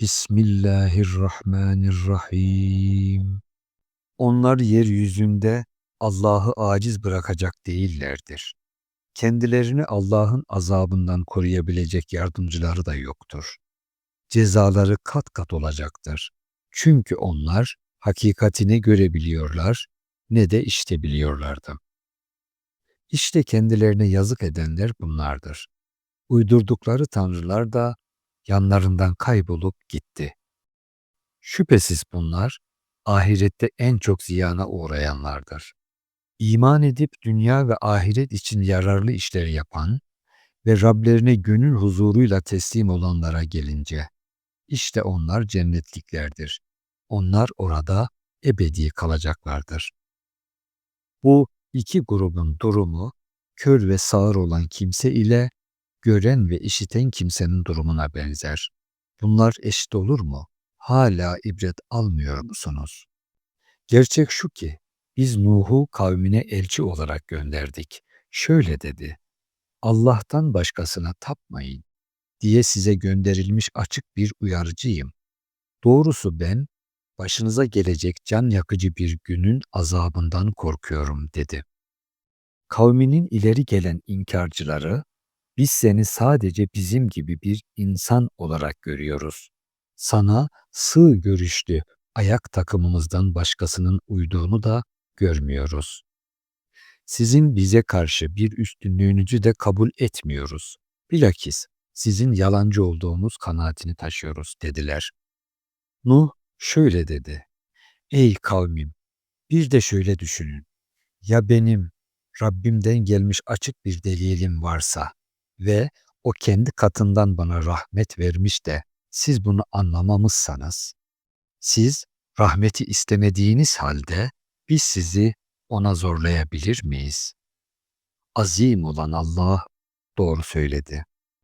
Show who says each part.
Speaker 1: Bismillahirrahmanirrahim. Onlar yeryüzünde Allah'ı aciz bırakacak değillerdir. Kendilerini Allah'ın azabından koruyabilecek yardımcıları da yoktur. Cezaları kat kat olacaktır. Çünkü onlar hakikatini görebiliyorlar ne de işte biliyorlardı. İşte kendilerine yazık edenler bunlardır. Uydurdukları tanrılar da yanlarından kaybolup gitti. Şüphesiz bunlar ahirette en çok ziyana uğrayanlardır. İman edip dünya ve ahiret için yararlı işleri yapan ve Rablerine gönül huzuruyla teslim olanlara gelince, işte onlar cennetliklerdir. Onlar orada ebedi kalacaklardır. Bu iki grubun durumu, kör ve sağır olan kimse ile gören ve işiten kimsenin durumuna benzer. Bunlar eşit olur mu? Hala ibret almıyor musunuz? Gerçek şu ki, biz Nuh'u kavmine elçi olarak gönderdik. Şöyle dedi, Allah'tan başkasına tapmayın diye size gönderilmiş açık bir uyarıcıyım. Doğrusu ben, başınıza gelecek can yakıcı bir günün azabından korkuyorum dedi. Kavminin ileri gelen inkarcıları, biz seni sadece bizim gibi bir insan olarak görüyoruz. Sana sığ görüşlü ayak takımımızdan başkasının uyduğunu da görmüyoruz. Sizin bize karşı bir üstünlüğünüzü de kabul etmiyoruz. Bilakis sizin yalancı olduğunuz kanaatini taşıyoruz dediler. Nuh şöyle dedi. Ey kavmim! Bir de şöyle düşünün. Ya benim Rabbimden gelmiş açık bir delilim varsa ve o kendi katından bana rahmet vermiş de siz bunu anlamamışsanız, siz rahmeti istemediğiniz halde biz sizi ona zorlayabilir miyiz? Azim olan Allah doğru söyledi.